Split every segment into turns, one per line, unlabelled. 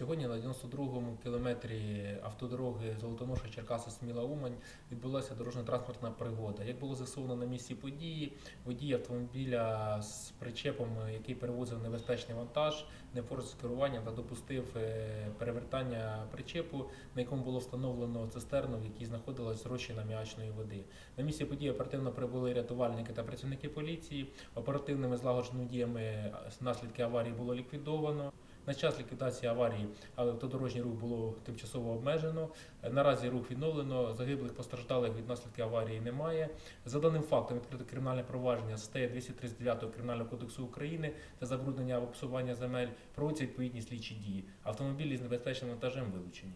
Сьогодні на 92-му кілометрі автодороги Золотоноша Черкаса Сміла Умань відбулася дорожньо-транспортна пригода. Як було з'ясовано на місці події, водій автомобіля з причепом, який перевозив небезпечний вантаж, не впорався з керуванням та допустив е, перевертання причепу, на якому було встановлено цистерну, в якій знаходилась розчина м'ячної води. На місці події оперативно прибули рятувальники та працівники поліції. Оперативними злагодженими діями наслідки аварії було ліквідовано. На час ліквідації аварії автодорожній рух було тимчасово обмежено. Наразі рух відновлено. Загиблих постраждалих від наслідків аварії немає. За даним фактом відкрито кримінальне провадження з статтею 239 Кримінального кодексу України та забруднення або псування земель проводяться відповідні слідчі дії. Автомобілі з небезпечним вантажем вилучені.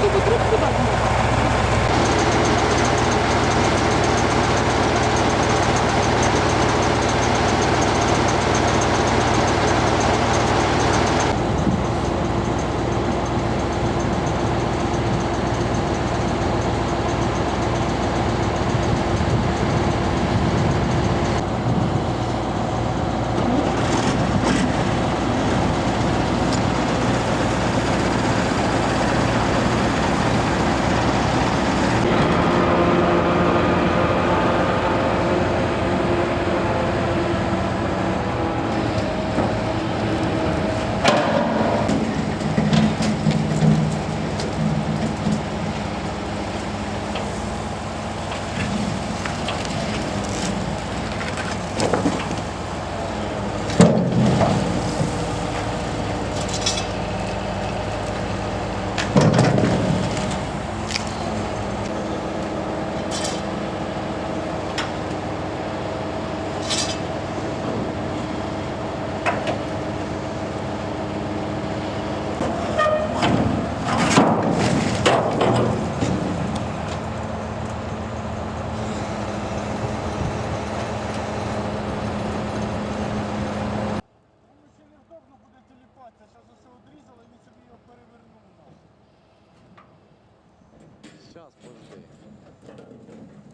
do grupo do Banco.
Сейчас, подожди.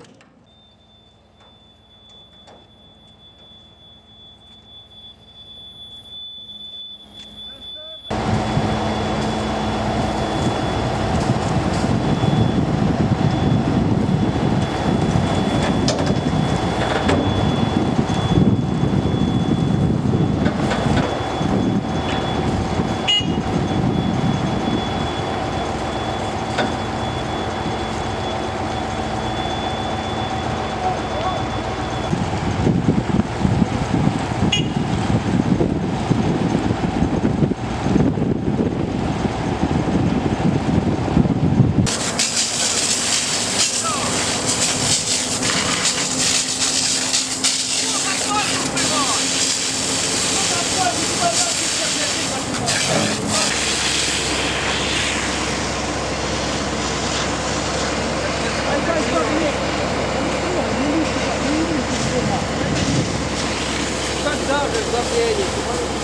Так даже заклеїть.